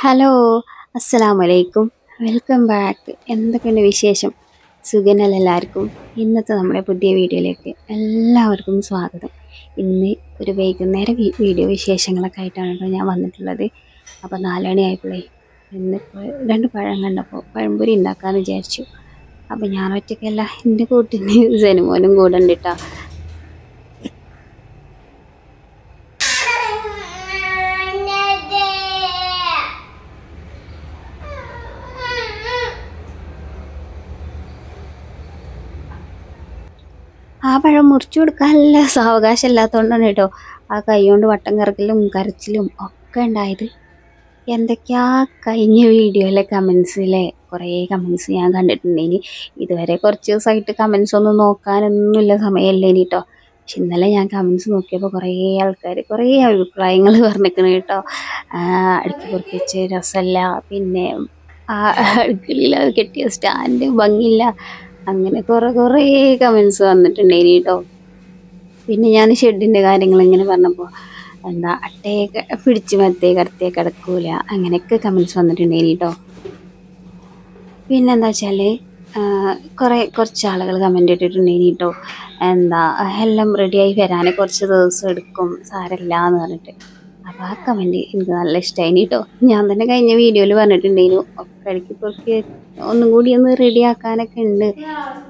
Hello അസ്സലാമു അലൈക്കും welcome back. എന്തൊക്കെയുണ്ട് വിശേഷം? സുഖനല്ല എല്ലാവർക്കും? ഇന്നത്തെ നമ്മുടെ പുതിയ വീഡിയോയിലേക്ക് എല്ലാവർക്കും സ്വാഗതം. ഇന്ന് ഒരു വൈകുന്നേരം വീഡിയോ വിശേഷങ്ങളൊക്കെ ആയിട്ടാണ് ഞാൻ വന്നിട്ടുള്ളത്. അപ്പോൾ നാലുമണി ആയപ്പോഴേ ഇന്നിപ്പോൾ രണ്ട് പഴം കണ്ടപ്പോൾ പഴംപൊരി ഉണ്ടാക്കാമെന്ന് വിചാരിച്ചു. അപ്പോൾ ഞാൻ ഒറ്റയ്ക്കല്ല എന്റെ കൂട്ടിന് ജനുമോനും കൂടെ ഉണ്ട് കേട്ടോ. ആ പഴം മുറിച്ചു കൊടുക്കാനുള്ള സാവകാശം ഇല്ലാത്തതുകൊണ്ടാണ് കേട്ടോ. ആ കൈ കൊണ്ട് വട്ടം കറക്കലും കരച്ചിലും ഒക്കെ ഉണ്ടായത്. എന്തൊക്കെയാ കഴിഞ്ഞ വീഡിയോയിലെ കമൻസിലെ കുറേ കമൻസ് ഞാൻ കണ്ടിട്ടുണ്ട്. ഇനി ഇതുവരെ കുറച്ച് ദിവസമായിട്ട് കമൻസ് ഒന്നും നോക്കാനൊന്നുമില്ല സമയമല്ല ഇനി കേട്ടോ പക്ഷെ ഇന്നലെ ഞാൻ കമൻസ് നോക്കിയപ്പോൾ കുറേ ആൾക്കാർ കുറേ അഭിപ്രായങ്ങൾ പറഞ്ഞിരിക്കണം കേട്ടോ. അടുക്കി പൊറിപ്പിച്ച് രസമല്ല. പിന്നെ ആ അത് കെട്ടിയ സ്റ്റാൻഡ് ഭംഗിയില്ല. അങ്ങനെ കുറേ കുറേ കമൻസ് വന്നിട്ടുണ്ടായിനി കേട്ടോ. പിന്നെ ഞാൻ ഷെഡിന്റെ കാര്യങ്ങൾ ഇങ്ങനെ പറഞ്ഞപ്പോൾ എന്താ അട്ടയൊക്കെ പിടിച്ച് മത്തേ കടത്തേ കിടക്കൂല അങ്ങനെയൊക്കെ കമൻസ് വന്നിട്ടുണ്ടായിനി കേട്ടോ. പിന്നെന്താ വെച്ചാൽ കുറേ കുറച്ച് ആളുകൾ കമന്റ് ഇട്ടിട്ടുണ്ടായിനി കേട്ടോ. എന്താ എല്ലാം റെഡിയായി വരാൻ കുറച്ച് ദിവസം എടുക്കും സാരമില്ല എന്ന് പറഞ്ഞിട്ട്. അപ്പോൾ ആ കമന്റ് എനിക്ക് നല്ല ഇഷ്ടമായി കേട്ടോ ഞാൻ തന്നെ കഴിഞ്ഞ വീഡിയോയിൽ പറഞ്ഞിട്ടുണ്ടായിരുന്നു ഒക്കെ ഇടയ്ക്ക് പൊറുക്കി ഒന്നും കൂടി ഒന്ന് റെഡി ആക്കാനൊക്കെ ഉണ്ട്.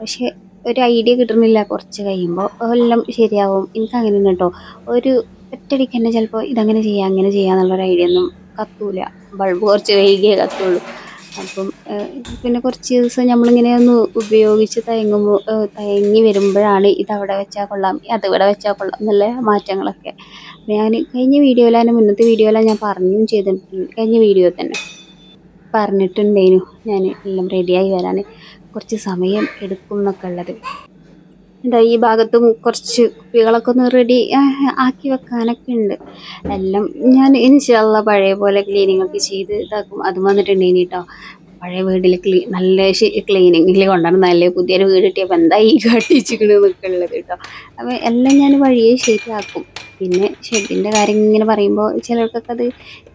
പക്ഷെ ഒരു ഐഡിയ കിട്ടുന്നില്ല. കുറച്ച് കഴിയുമ്പോൾ എല്ലാം ശരിയാവും. എനിക്ക് അങ്ങനെ കേട്ടോ ഒരു ഒറ്റടിക്ക് തന്നെ ചിലപ്പോൾ ഇതങ്ങനെ ചെയ്യാം അങ്ങനെ ചെയ്യാന്നുള്ളൊരു ഐഡിയ ഒന്നും കത്തൂല. ബൾബ് കുറച്ച് വൈകിയേ കത്തുള്ളൂ. അപ്പം പിന്നെ കുറച്ച് ദിവസം നമ്മളിങ്ങനെ ഒന്ന് ഉപയോഗിച്ച് തയങ്ങുമ്പോൾ തയങ്ങി വരുമ്പോഴാണ് ഇതവിടെ വെച്ചാൽ കൊള്ളാം അതിവിടെ വെച്ചാൽ കൊള്ളാം എന്നുള്ള മാറ്റങ്ങളൊക്കെ. ഞാൻ കഴിഞ്ഞ വീഡിയോയിലാണ് മുന്നത്തെ വീഡിയോയിലാണ് ഞാൻ പറഞ്ഞും ചെയ്തിട്ടുണ്ട്. കഴിഞ്ഞ വീഡിയോ തന്നെ പറഞ്ഞിട്ടുണ്ടേനു. ഞാൻ എല്ലാം റെഡിയായി വരാൻ കുറച്ച് സമയം എടുക്കും എന്നൊക്കെ ഉള്ളത്. എന്താ ഈ ഭാഗത്തും കുറച്ച് കുപ്പികളൊക്കെ ഒന്ന് റെഡി ആക്കി വെക്കാനൊക്കെ ഉണ്ട്. എല്ലാം ഞാൻ ഇൻഷാല്ല പഴയ പോലെ ക്ലീനിങ് ഒക്കെ ചെയ്ത് ഇതാക്കും. അതും വന്നിട്ടുണ്ടേനി കേട്ടോ പഴയ വീട്ടിൽ ക്ലീ നല്ല ക്ലീനിങ്ങിൽ കൊണ്ടാണ് നല്ല പുതിയൊരു വീട് കിട്ടിയപ്പോൾ എന്താ ഈ കാട്ടിച്ചിക്കണ് എന്നൊക്കെ ഉള്ളത് കേട്ടോ അപ്പോൾ എല്ലാം ഞാൻ വഴിയെ ശരിയാക്കും. പിന്നെ ഷെഡിന്റെ കാര്യം ഇങ്ങനെ പറയുമ്പോൾ ചിലർക്കൊക്കെ അത്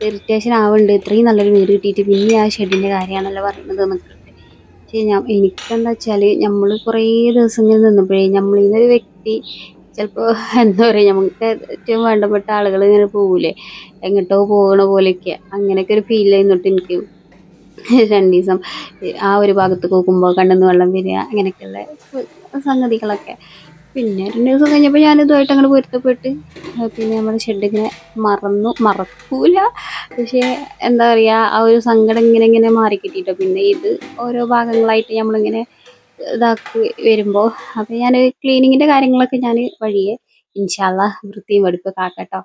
ഇറിറ്റേഷൻ ആവുന്നുണ്ട്. ഇത്രയും നല്ലൊരു വീട് കിട്ടിയിട്ട് പിന്നെ ആ ഷെഡിന്റെ കാര്യമാണല്ലോ പറയുന്നത് എന്നൊക്കെ പക്ഷേ ഞാൻ എനിക്കെന്താ വെച്ചാൽ നമ്മൾ കുറേ ദിവസം ഇങ്ങനെ നിന്നപ്പോഴേ നമ്മളിൽ നിന്നൊരു വ്യക്തി ചിലപ്പോൾ എന്താ പറയുക നമുക്ക് ഏറ്റവും വേണ്ടപ്പെട്ട ആളുകൾ ഇങ്ങനെ പോകൂലേ എങ്ങോട്ടോ പോകണ പോലെയൊക്കെ. അങ്ങനെയൊക്കെ ഒരു ഫീൽ ചെയ്യുന്നിട്ട് എനിക്ക് രണ്ട് ദിവസം ആ ഒരു ഭാഗത്ത് നോക്കുമ്പോൾ കണ്ണെന്ന് വെള്ളം വരിക അങ്ങനെയൊക്കെയുള്ള സംഗതികളൊക്കെ. പിന്നെ രണ്ട് ദിവസം കഴിഞ്ഞപ്പോൾ ഞാൻ അങ്ങോട്ട് പൊരുത്തപ്പെട്ട്. പിന്നെ നമ്മുടെ ഷെഡ് ഇങ്ങനെ മറന്നു. മറക്കൂല. പക്ഷേ എന്താ പറയുക ആ ഒരു സങ്കടം ഇങ്ങനെ ഇങ്ങനെ മാറിക്കിട്ടിട്ടോ. പിന്നെ ഇത് ഓരോ ഭാഗങ്ങളായിട്ട് നമ്മളിങ്ങനെ ഇതാക്കി വരുമ്പോൾ അപ്പം ഞാൻ ക്ലീനിങ്ങിന്റെ കാര്യങ്ങളൊക്കെ ഞാൻ വഴിയെ ഇൻഷാല്ല വൃത്തിയും വെടുപ്പൊക്കെ ആക്കട്ടോ.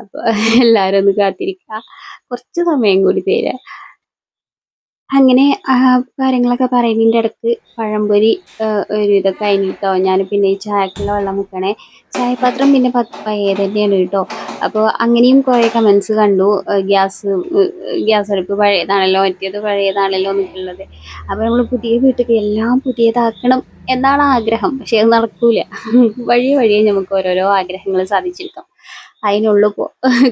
അപ്പോൾ എല്ലാവരും ഒന്ന് കാത്തിരിക്കുക കുറച്ച് സമയം കൂടി തരാം. അങ്ങനെ കാര്യങ്ങളൊക്കെ പറയുന്നതിന്റെ ഇടയ്ക്ക് പഴംപൊരി ഒരു ഇതൊക്കെ കഴിഞ്ഞിട്ടോ ഞാൻ പിന്നെ ഈ ചായക്കുള്ള വെള്ളം വെക്കണേ. ചായപാത്രം പിന്നെ പഴയ തന്നെയാണ് കേട്ടോ. അപ്പോൾ അങ്ങനെയും കുറേ കമൻസ് കണ്ടു. ഗ്യാസ് ഗ്യാസ് അടുപ്പ് പഴയതാണല്ലോ മറ്റേത് പഴയതാണല്ലോ എന്നൊക്കെയുള്ളത്. അപ്പോൾ നമ്മൾ പുതിയ വീട്ടിൽ എല്ലാം പുതിയതാക്കണം എന്നാണ് ആഗ്രഹം. പക്ഷേ അത് നടക്കൂല. വഴി വഴിയെ നമുക്ക് ഓരോരോ ആഗ്രഹങ്ങൾ സാധിച്ചെടുക്കാം. അതിനുള്ളു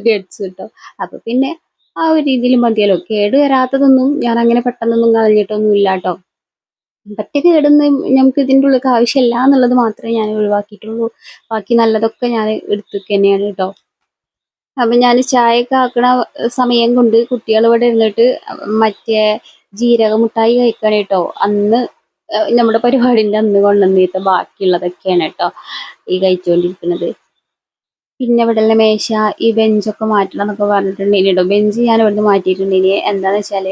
ഗഡ്സ് കിട്ടും. അപ്പോൾ പിന്നെ ആ ഒരു രീതിയിൽ മതിയല്ലോ. കേട് വരാത്തതൊന്നും ഞാൻ അങ്ങനെ പെട്ടെന്നൊന്നും കളഞ്ഞിട്ടൊന്നും ഇല്ല കേട്ടോ പറ്റ കേടൊന്നും നമുക്ക് ഇതിന്റെ ഉള്ളിൽ ആവശ്യമില്ല എന്നുള്ളത് മാത്രമേ ഞാൻ ഒഴിവാക്കിയിട്ടുള്ളൂ. ബാക്കി നല്ലതൊക്കെ ഞാൻ എടുത്തു തന്നെയാണ് കേട്ടോ അപ്പം ഞാൻ ചായയൊക്കെ ആക്കണ സമയം കൊണ്ട് കുട്ടികൾ ഇവിടെ ഇരുന്നിട്ട് മറ്റേ ജീരക മുട്ടായി കഴിക്കണം കേട്ടോ അന്ന് നമ്മുടെ പരിപാടിന്റെ അന്ന് കൊണ്ടുവന്നിട്ട് ബാക്കിയുള്ളതൊക്കെയാണ് കേട്ടോ ഈ കഴിച്ചുകൊണ്ടിരിക്കുന്നത്. പിന്നെ ഇവിടെയുള്ള മേശ ഈ ബെഞ്ചൊക്കെ മാറ്റണം എന്നൊക്കെ പറഞ്ഞിട്ടുണ്ടെങ്കിൽ കേട്ടോ ബെഞ്ച് ഞാൻ ഇവിടുന്ന് മാറ്റിയിട്ടുണ്ടെങ്കിൽ എന്താണെന്ന് വെച്ചാൽ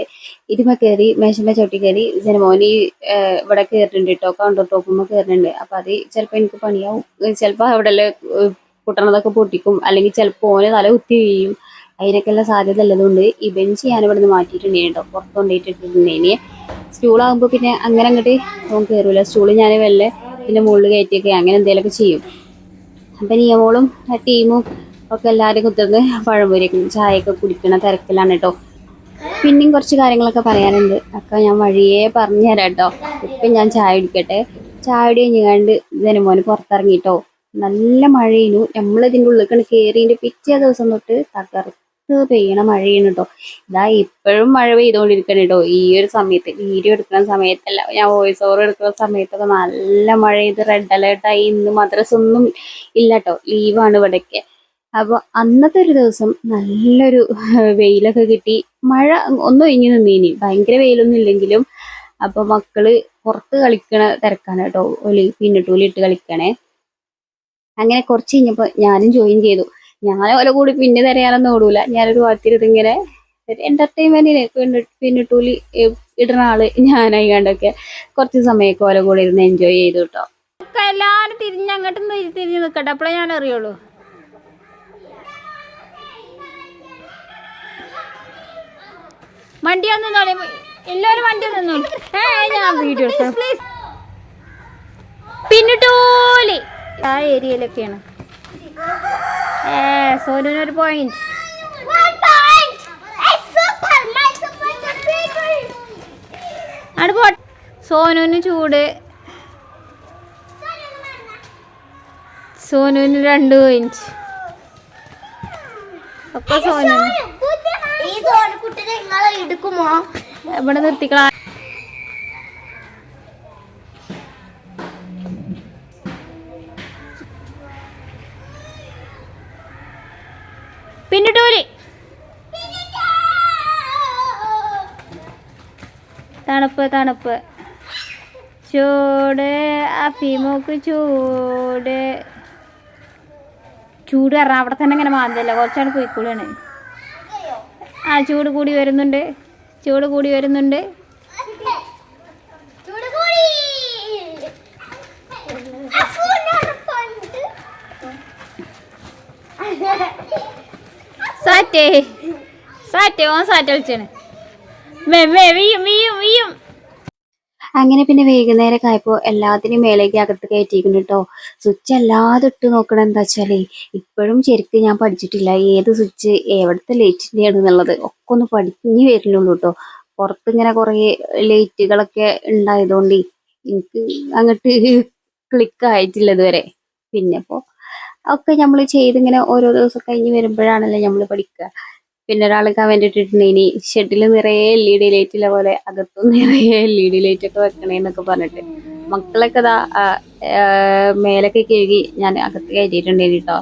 ഇതിമ കയറി മേശമ്മ ചവിട്ടി കയറി ജനമോനി ഇവിടെ കയറുന്നുണ്ട് കേട്ടോ കൗണ്ടർ ടോപ്പുമ്പോൾ കയറുന്നുണ്ട് അപ്പം അത് ചിലപ്പോൾ എനിക്ക് പണിയാവും. ചിലപ്പോൾ അവിടെ പൊട്ടണതൊക്കെ പൊട്ടിക്കും. അല്ലെങ്കിൽ ചിലപ്പോൾ ഓന് തല കുത്തി വീഴും. അതിനൊക്കെയുള്ള സാധ്യത ഉള്ളതുകൊണ്ട് ഈ ബെഞ്ച് ഞാൻ ഇവിടുന്ന് മാറ്റിയിട്ടുണ്ടെങ്കിൽ കേട്ടോ പുറത്ത് സ്റ്റൂളാകുമ്പോൾ പിന്നെ അങ്ങനെ അങ്ങോട്ട് ഓൻ കയറൂല സ്റ്റൂൾ ഞാൻ വല്ല പിന്നെ മുകളിൽ കയറ്റിയൊക്കെ അങ്ങനെ എന്തെങ്കിലുമൊക്കെ ചെയ്യും. അപ്പം നിയമോളും ടീമും ഒക്കെ എല്ലാവരും കുത്തിർന്ന് പഴംപൊരിയൊക്കെ ചായയൊക്കെ കുടിക്കണ തിരക്കിലാണ് കേട്ടോ പിന്നെയും കുറച്ച് കാര്യങ്ങളൊക്കെ പറയാനുണ്ട്. അപ്പം ഞാൻ വഴിയേ പറഞ്ഞു തരാം കേട്ടോ ഇപ്പം ഞാൻ ചായ കുടിക്കട്ടെ. ചായ കുടി കഴിഞ്ഞാണ്ട് മോന് പുറത്തിറങ്ങിട്ടോ നല്ല മഴയിനു നമ്മളിതിന്റെ ഉള്ളിൽ കയറിയതിന്റെ പിറ്റേ ദിവസം തൊട്ട് തകർ കനത്ത് പെയ്യണ മഴയാണ് കേട്ടോ ഇതാ ഇപ്പോഴും മഴ പെയ്തുകൊണ്ടിരിക്കണം കേട്ടോ ഈ ഒരു സമയത്ത് വീഡിയോ എടുക്കുന്ന സമയത്തല്ല ഞാൻ വോയിസ് ഓവർ എടുക്കുന്ന സമയത്തൊക്കെ നല്ല മഴ ചെയ്ത് റെഡ് അലേർട്ടായി ഇന്ന് മദ്രസ ഒന്നും ഇല്ല കേട്ടോ ലീവാണ് ഇവിടെയൊക്കെ അപ്പോൾ അന്നത്തെ ഒരു ദിവസം നല്ലൊരു വെയിലൊക്കെ കിട്ടി. മഴ ഒന്നും ഒഴിഞ്ഞു നിന്നീനി. ഭയങ്കര വെയിലൊന്നും ഇല്ലെങ്കിലും അപ്പൊ മക്കൾ പുറത്ത് കളിക്കണ തിരക്കാണ് കേട്ടോ ഒലി പിന്നിട്ടൂലിട്ട് കളിക്കണേ. അങ്ങനെ കുറച്ച് കഴിഞ്ഞപ്പോ ഞാനും ജോയിൻ ചെയ്തു. ഞാൻ ഓല കൂടി പിന്നെ തരയാനൊന്നും ഓടൂല. ഞാനൊരു ഭാഗത്തിരുന്ന് ഇങ്ങനെ ഒരു എന്റർടൈൻമെന്റിന് പിന്നിട്ടൂലി ഇടുന്ന ആൾ ഞാനായി കണ്ടൊക്കെ കുറച്ച് സമയമൊക്കെ ഓല കൂടെ ഇരുന്ന് എൻജോയ് ചെയ്തു കേട്ടോ ഒക്കെ എല്ലാരും തിരിഞ്ഞ് അങ്ങോട്ട് തിരി- തിരിഞ്ഞ് നിൽക്കട്ടെ അപ്പോഴേ ഞാൻ അറിയുള്ളൂ വണ്ടി ഒന്ന് എല്ലാരും എല്ലാവരും വണ്ടി ഒന്നും ഏ ഞാൻ വീഡിയോ എടുക്കാം. പിന്നിട്ടൂലി. ആ ഏരിയയിലൊക്കെയാണ്. ഏ സോനുവിനൊരു പോയിന്റ് അവിടെ പോ സോനുവിന് ചൂട്. സോനുവിന് രണ്ട് പോയിന്റ് അപ്പൊ സോനു എടുക്കുമോ? ഇവിടെ നിർത്തിക്കളാ പിന്നിട്ടൂലി തണുപ്പ് തണുപ്പ്. ചൂട് അഫീമോക്ക് ചൂട്. ചൂട് കാരണം അവിടെ തന്നെ ഇങ്ങനെ മാന്തല്ല കുറച്ചാണ് പോയിക്കൂടാണ് ആ ചൂട് കൂടി വരുന്നുണ്ട്. ചൂട് കൂടി വരുന്നുണ്ട്. സാറ്റേ. സാറ്റേ ഓൻ സാറ്റ് കളിച്ചാണ് വീയും അങ്ങനെ പിന്നെ വൈകുന്നേരമൊക്കെ ആയപ്പോ എല്ലാത്തിനും മേലേക്ക് അകത്ത് കയറ്റിയിരിക്കുന്നു കേട്ടോ സ്വിച്ച് എല്ലാതും ഇട്ട് നോക്കണം എന്താ വെച്ചാലേ ഇപ്പോഴും ശരിക്കും ഞാൻ പഠിച്ചിട്ടില്ല. ഏത് സ്വിച്ച് എവിടുത്തെ ലൈറ്റിന്റെ ആണെന്നുള്ളത് ഒക്കെ ഒന്ന് പഠിഞ്ഞു വരുന്നുള്ളൂ കേട്ടോ പുറത്ത് ഇങ്ങനെ കുറേ ലൈറ്റുകളൊക്കെ ഉണ്ടായതുകൊണ്ട് എനിക്ക് അങ്ങോട്ട് ക്ലിക്ക് ആയിട്ടില്ല ഇതുവരെ. പിന്നെ ഇപ്പോ ഒക്കെ നമ്മൾ ചെയ്തിങ്ങനെ ഓരോ ദിവസം കഴിഞ്ഞ് വരുമ്പോഴാണല്ലോ നമ്മൾ പഠിക്കുക പിന്നെ ഒരാൾ കമന്റ് ഇട്ടിട്ടുണ്ടെങ്കിൽ ഷെഡിൽ നിറയെ എൽ ഇ ഡി ലൈറ്റിലെ പോലെ അകത്തും നിറയെ എൽ ഇ ഡി ലൈറ്റ് ഒക്കെ വെക്കണേന്നൊക്കെ പറഞ്ഞിട്ട്. മക്കളൊക്കെ ഇതാ മേലൊക്കെ കഴുകി ഞാൻ അകത്ത് കയറ്റിയിട്ടുണ്ടായിരുന്നു കേട്ടോ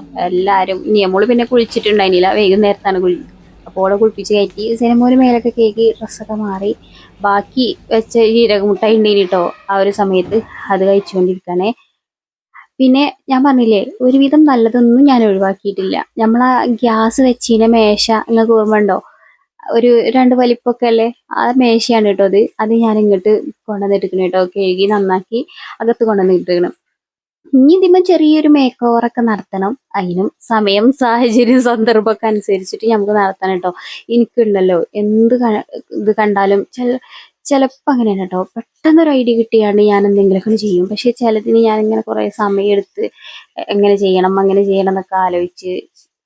ഇനി നിയമോൾ പിന്നെ കുളിച്ചിട്ടുണ്ടായിരുന്നില്ല വൈകുന്നേരത്താണ് കുളി. അപ്പോൾ ഓളെ കുളിപ്പിച്ച് കയറ്റി. സിനിമോന് മേലൊക്കെ കേക്കി ഡ്രസ്സൊക്കെ മാറി ബാക്കി വെച്ച ജീരകമുട്ടായി ഉണ്ടായിരുന്നു കേട്ടോ ആ ഒരു സമയത്ത് അത് കഴിച്ചുകൊണ്ടിരിക്കണേ പിന്നെ ഞാൻ പറഞ്ഞില്ലേ ഒരുവിധം നല്ലതൊന്നും ഞാൻ ഒഴിവാക്കിയിട്ടില്ല. നമ്മളാ ഗ്യാസ് വെച്ചീന മേശ നിങ്ങൾക്ക് ഓർമ്മ ഉണ്ടോ? ഒരു രണ്ട് വലിപ്പൊക്കെ അല്ലേ? ആ മേശയാണ് കേട്ടോ അത്. അത് ഞാൻ ഇങ്ങോട്ട് കൊണ്ടുവന്നിട്ടിരിക്കണം കേട്ടോ. കഴുകി നന്നാക്കി അകത്ത് കൊണ്ടുവന്നിട്ടിരിക്കണം ഇനി ഇതിമ്മ ചെറിയൊരു മേക്ക് ഓവറൊക്കെ നടത്തണം. അതിനും സമയം സാഹചര്യം സന്ദർഭമൊക്കെ അനുസരിച്ചിട്ട് നമുക്ക് നടത്തണം കേട്ടോ. എനിക്കുണ്ടല്ലോ എന്ത് ഇത് കണ്ടാലും ചില ചിലപ്പോൾ അങ്ങനെയാണ് കേട്ടോ പെട്ടെന്നൊരു ഐഡിയ കിട്ടിയാണ്ട് ഞാൻ എന്തെങ്കിലുമൊക്കെ ചെയ്യും. പക്ഷെ ചിലതിന് ഞാൻ ഇങ്ങനെ കുറേ സമയം എടുത്ത് എങ്ങനെ ചെയ്യണം അങ്ങനെ ചെയ്യണം എന്നൊക്കെ ആലോചിച്ച്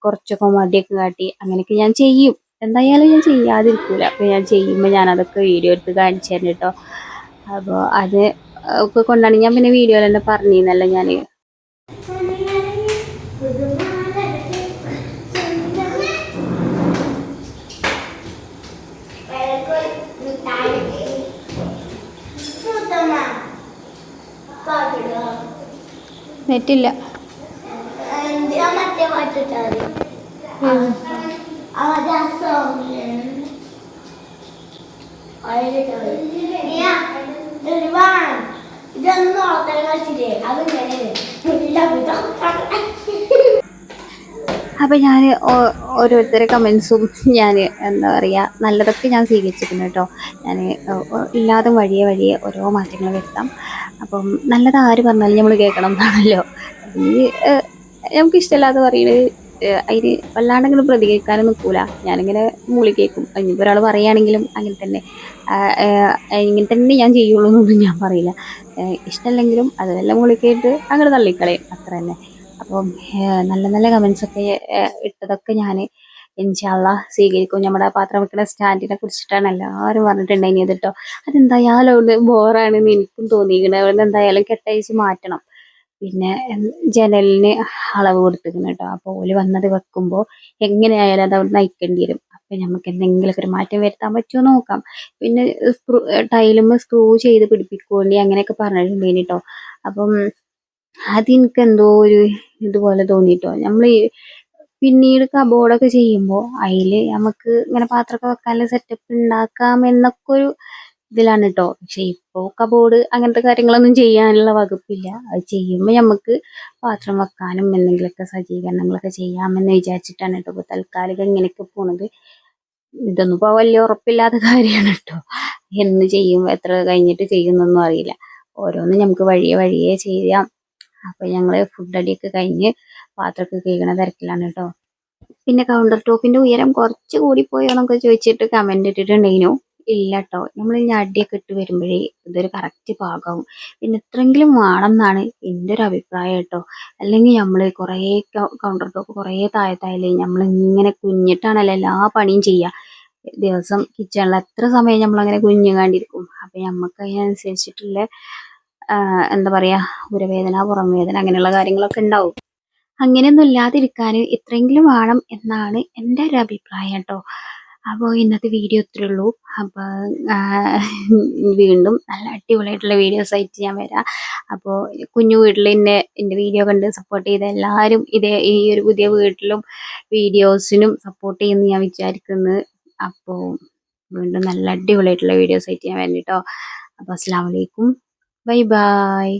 കുറച്ചൊക്കെ മടിയൊക്കെ കാട്ടി അങ്ങനെയൊക്കെ ഞാൻ ചെയ്യും. എന്തായാലും ഞാൻ ചെയ്യാതിരിക്കൂല. അപ്പൊ ഞാൻ ചെയ്യുമ്പോൾ ഞാൻ അതൊക്കെ വീഡിയോ എടുത്ത് കാണിച്ചു തരണം കേട്ടോ അപ്പോൾ അത് ഒക്കെ കൊണ്ടാണ് ഞാൻ പിന്നെ വീഡിയോയിൽ തന്നെ പറഞ്ഞിരുന്നല്ലോ ഞാൻ നെറ്റില്ല. അപ്പൊ മറ്റേ ഓരോരുത്തരെ ഇതൊന്നും കളിച്ചില്ലേ അത് അപ്പം ഞാൻ കമൻസും ഞാൻ എന്താ പറയുക നല്ലതൊക്കെ ഞാൻ സ്വീകരിച്ചിരുന്നു കേട്ടോ. ഞാൻ ഇല്ലാതെ വഴിയെ വഴിയെ ഓരോ മാറ്റങ്ങൾ വരുത്താം. അപ്പം നല്ലത് ആര് പറഞ്ഞാലും നമ്മൾ കേൾക്കണം എന്നാണല്ലോ ഈ നമുക്ക് ഇഷ്ടമില്ലാതെ പറയുന്നത് അതിന് വല്ലാണ്ടെങ്കിലും പ്രതികരിക്കാനും നിൽക്കൂല ഞാനിങ്ങനെ മൂളി കേൾക്കും ഇനിയിപ്പോൾ ഒരാൾ പറയുകയാണെങ്കിലും അങ്ങനെ തന്നെ. ഇങ്ങനെ തന്നെ ഞാൻ ചെയ്യുള്ളൂ എന്നൊന്നും ഞാൻ പറയില്ല. ഇഷ്ടമല്ലെങ്കിലും അതെല്ലാം മൂളി കേട്ട് അങ്ങനെ തള്ളിക്കളയും. അത്ര തന്നെ അപ്പം നല്ല നല്ല കമൻസൊക്കെ ഇട്ടതൊക്കെ ഞാൻ ഇൻഷാല്ല സ്വീകരിക്കും. നമ്മുടെ പാത്രം വെക്കുന്ന സ്റ്റാൻഡിനെ കുറിച്ചിട്ടാണ് എല്ലാവരും പറഞ്ഞിട്ടുണ്ടായിനി കേട്ടോ അതെന്തായാലും അവിടെ ബോറാണെന്ന് എനിക്കും തോന്നിയിരിക്കണത് അതുകൊണ്ട് എന്തായാലും കെട്ടയച്ച് മാറ്റണം. പിന്നെ ജനലിന് അളവ് കൊടുത്തിരിക്കുന്നു കേട്ടോ അപ്പോൾ ഓൽ വന്നത് വെക്കുമ്പോൾ എങ്ങനെയായാലും അത് അവിടെ നയിക്കേണ്ടി വരും. അപ്പം നമുക്ക് എന്തെങ്കിലുമൊക്കെ ഒരു മാറ്റം വരുത്താൻ പറ്റുമോ നോക്കാം. പിന്നെ സ്ക്രൂ ടൈലുമ്പോൾ സ്ക്രൂ ചെയ്ത് പിടിപ്പിക്കുവേണ്ടി അങ്ങനെയൊക്കെ പറഞ്ഞിട്ടുണ്ടേനി കേട്ടോ അപ്പം അതെനിക്ക് എന്തോ ഒരു ഇതുപോലെ തോന്നിട്ടോ. നമ്മൾ പിന്നീട് കബോർഡൊക്കെ ചെയ്യുമ്പോൾ അതിൽ നമുക്ക് ഇങ്ങനെ പാത്രമൊക്കെ വെക്കാനുള്ള സെറ്റപ്പ് ഉണ്ടാക്കാം എന്നൊക്കെ ഒരു ഇതിലാണ് കേട്ടോ പക്ഷെ ഇപ്പോൾ കബോർഡ് അങ്ങനത്തെ കാര്യങ്ങളൊന്നും ചെയ്യാനുള്ള വകുപ്പില്ല. അത് ചെയ്യുമ്പോൾ നമുക്ക് പാത്രം വെക്കാനും എന്തെങ്കിലുമൊക്കെ സജ്ജീകരണങ്ങളൊക്കെ ചെയ്യാമെന്ന് വിചാരിച്ചിട്ടാണ് കേട്ടോ ഇപ്പോൾ തൽക്കാലികം ഇങ്ങനെയൊക്കെ പോണത്. ഇതൊന്നും ഇപ്പോൾ വലിയ ഉറപ്പില്ലാത്ത കാര്യമാണ് കേട്ടോ എന്ന് ചെയ്യും എത്ര കഴിഞ്ഞിട്ട് ചെയ്യുന്നൊന്നും അറിയില്ല. ഓരോന്നും നമുക്ക് വഴിയെ വഴിയെ ചെയ്യാം. അപ്പൊ ഞങ്ങൾ ഫുഡ് അടിയൊക്കെ കഴിഞ്ഞ് പാത്രമൊക്കെ കഴുകണ തിരക്കിലാണ് കേട്ടോ. പിന്നെ കൗണ്ടർ ടോപ്പിന്റെ ഉയരം കുറച്ച് കൂടി പോയോ എന്നൊക്കെ ചോദിച്ചിട്ട് കമന്റ് ഇട്ടിട്ടുണ്ടെങ്കിലും ഇല്ല കേട്ടോ നമ്മൾ ഈ അടിയൊക്കെ ഇട്ട് വരുമ്പോഴേ ഇതൊരു കറക്റ്റ് പാകവും പിന്നെ ഇത്രയെങ്കിലും വേണം എന്നാണ് എന്റെ ഒരു അഭിപ്രായം കേട്ടോ അല്ലെങ്കിൽ നമ്മൾ കുറേ കൗണ്ടർ ടോപ്പ് കുറേ താഴത്തായാലേ നമ്മൾ ഇങ്ങനെ കുഞ്ഞിട്ടാണല്ലോ എല്ലാ പണിയും ചെയ്യുക ദിവസം കിച്ചണിൽ എത്ര സമയം നമ്മൾ അങ്ങനെ കുഞ്ഞുകാണ്ടിരിക്കും അപ്പൊ നമുക്ക് അതിനനുസരിച്ചിട്ടുള്ള എന്താ പറയാ ഉരവേദന പുറം വേദന അങ്ങനെയുള്ള കാര്യങ്ങളൊക്കെ ഉണ്ടാവും. അങ്ങനെയൊന്നും ഇല്ലാതിരിക്കാൻ ഇത്രയെങ്കിലും വേണം എന്നാണ് എന്റെ ഒരു അഭിപ്രായം കേട്ടോ. അപ്പോൾ ഇന്നത്തെ വീഡിയോ ഇത്രയേ ഉള്ളൂ. അപ്പോൾ വീണ്ടും നല്ല അടിപൊളിയായിട്ടുള്ള വീഡിയോസ് ആയിട്ട് ഞാൻ വരാം. അപ്പോൾ കുഞ്ഞു വീട്ടിൽ എന്നെ എന്റെ വീഡിയോ കണ്ട് സപ്പോർട്ട് ചെയ്ത എല്ലാവരും ഇതേ ഈ ഒരു പുതിയ വീട്ടിലും വീഡിയോസിനും സപ്പോർട്ട് ചെയ്യുമെന്ന് ഞാൻ വിചാരിക്കുന്നു. അപ്പോൾ വീണ്ടും നല്ല അടിപൊളിയായിട്ടുള്ള വീഡിയോസ് ആയിട്ട് ഞാൻ വരണം അപ്പോൾ അസ്സാം വലൈക്കും ബൈ ബൈ.